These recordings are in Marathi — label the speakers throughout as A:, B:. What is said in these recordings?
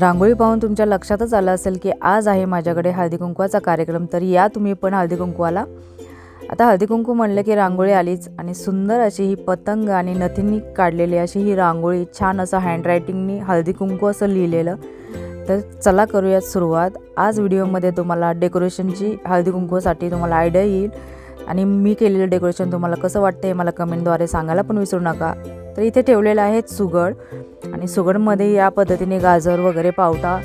A: रांगोळी पाहून तुमच्या लक्षातच आलं असेल की आज आहे माझ्याकडे हळदी कुंकवाचा कार्यक्रम तर या तुम्ही पण हळदी कुंकवाला. आता हळदी कुंकू म्हणलं की रांगोळी आलीच आणि सुंदर अशी ही पतंग आणि नथींनी काढलेली अशी ही रांगोळी छान असं हँडरायटिंगनी हळदी कुंकू असं लिहिलेलं. तर चला करूयात सुरुवात. आज व्हिडिओमध्ये तुम्हाला डेकोरेशनची हळदी कुंकूसाठी तुम्हाला आयडिया येईल. आणि मी केलेलं डेकोरेशन तुम्हाला कसं वाटतं हे मला कमेंटद्वारे सांगायला पण विसरू नका. तर इथे ठेवलेलं आहे सुगड. आणि सुगडमध्ये या पद्धतीने गाजर वगैरे पावटा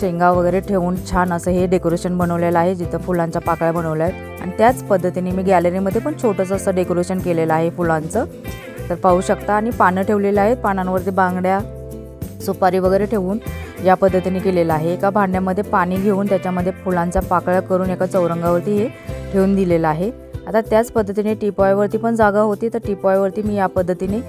A: शेंगा वगैरे ठेवून छान असं हे डेकोरेशन बनवलेलं आहे जिथं फुलांच्या पाकळ्या बनवल्या आहेत. आणि त्याच पद्धतीने मी गॅलरीमध्ये पण छोटंसं असं डेकोरेशन केलेलं आहे फुलांचं. तर पाहू शकता आणि पानं ठेवलेलं आहेत पानांवरती बांगड्या सुपारी वगैरे ठेवून या पद्धतीने केलेलं आहे. एका भांड्यामध्ये पाणी घेऊन त्याच्यामध्ये फुलांचा पाकळ्या करून एका चौरंगावरती हे ठेवून दिलेलं आहे. आता त्याच पद्धतीने टिपॉयवरती पण जागा होती तर टिपॉयवरती मी या पद्धतीने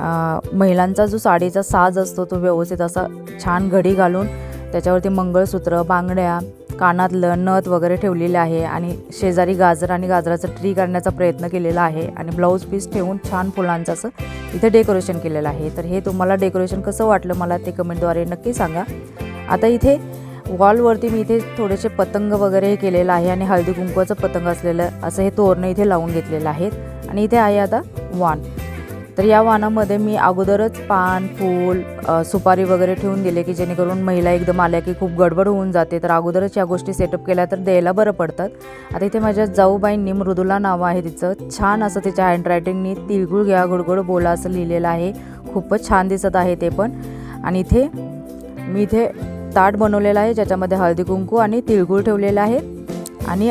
A: महिलांचा जो साडीचा साज असतो तो व्यवस्थित असा छान घडी घालून त्याच्यावरती मंगळसूत्र बांगड्या कानातलं नथ वगैरे ठेवलेले आहे आणि शेजारी गाजर आणि गाजराचं ट्री करण्याचा प्रयत्न केलेला आहे आणि ब्लाऊज पीस ठेवून छान फुलांचं असं इथे डेकोरेशन केलेलं आहे. तर हे तुम्हाला डेकोरेशन कसं वाटलं मला ते कमेंटद्वारे नक्की सांगा. आता इथे वॉलवरती मी इथे थोडेसे पतंग वगैरे हे केलेलं आहे आणि हळदी कुंकवाचं पतंग असलेलं असं हे तोरणं इथे लावून घेतलेलं आहे. आणि इथे आहे आता वान तर या वाणामध्ये मी अगोदरच पान फूल सुपारी वगैरे ठेवून दिले की जेणेकरून महिला एकदम आल्या की खूप गडबड होऊन जाते. तर अगोदरच या गोष्टी सेटअप केल्या तर द्यायला बरं पडतात. आता इथे माझ्या जाऊबाईंनी मृदुला नाव आहे तिचं. छान असं तिच्या हँडरायटिंगनी तिळगुळ घ्या गुडगुड बोला असं लिहिलेलं आहे. खूपच छान दिसत आहे ते पण. आणि इथे मी इथे ताट बनवलेलं आहे ज्याच्यामध्ये हळदी कुंकू आणि तिळगुळ ठेवलेलं आहे. आणि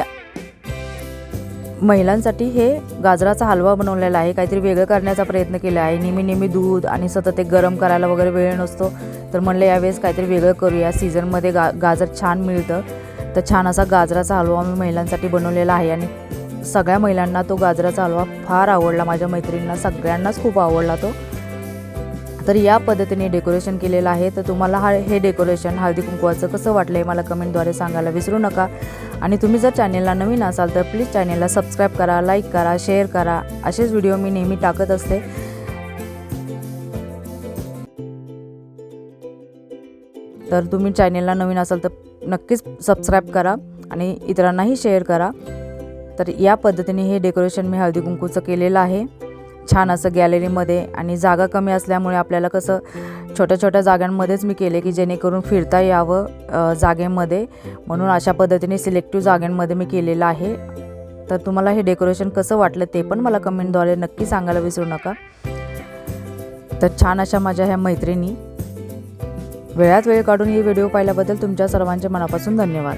A: महिलांसाठी हे गाजराचा हलवा बनवलेला आहे. काहीतरी वेगळं करण्याचा प्रयत्न केला आहे. नेहमी नेहमी दूध आणि सतत ते गरम करायला वगैरे वेळ नसतो. तर म्हणलं यावेळेस काहीतरी वेगळं करूया. सीझनमध्ये गा गाजर छान मिळतं. तर छान असा गाजराचा हलवा मी महिलांसाठी बनवलेला आहे. आणि सगळ्या महिलांना तो गाजराचा हलवा फार आवडला. माझ्या मैत्रिणींना सगळ्यांनाच खूप आवडला तो. तर या पद्धतीने डेकोरेशन केलेलं आहे. तर तुम्हाला हा हे डेकोरेशन हळदी कुंकवाचं कसं वाटलं आहे मला कमेंटद्वारे सांगायला विसरू नका. आणि तुम्ही जर चॅनेलला नवीन असाल तर प्लीज चॅनेलला सबस्क्राईब करा लाईक करा शेअर करा. असेच व्हिडिओ मी नेहमी टाकत असते. तर तुम्ही चॅनेलला नवीन असाल तर नक्कीच सबस्क्राईब करा आणि इतरांनाही शेअर करा. तर या पद्धतीने हे डेकोरेशन मी हळदी कुंकूचं केलेलं आहे. छान असं गॅलरीमध्ये आणि जागा कमी असल्यामुळे आपल्याला कसं छोट्या छोट्या जागांमध्येच मी केले की जेणेकरून फिरता यावं जागेमध्ये. म्हणून अशा पद्धतीने सिलेक्टिव्ह जागांमध्ये मी केलेलं आहे. तर तुम्हाला हे डेकोरेशन कसं वाटलं ते पण मला कमेंटद्वारे नक्की सांगायला विसरू नका. तर छान अशा माझ्या ह्या मैत्रिणी. वेळात वेळ काढून ही व्हिडिओ पाहिल्याबद्दल तुमच्या सर्वांच्या मनापासून धन्यवाद.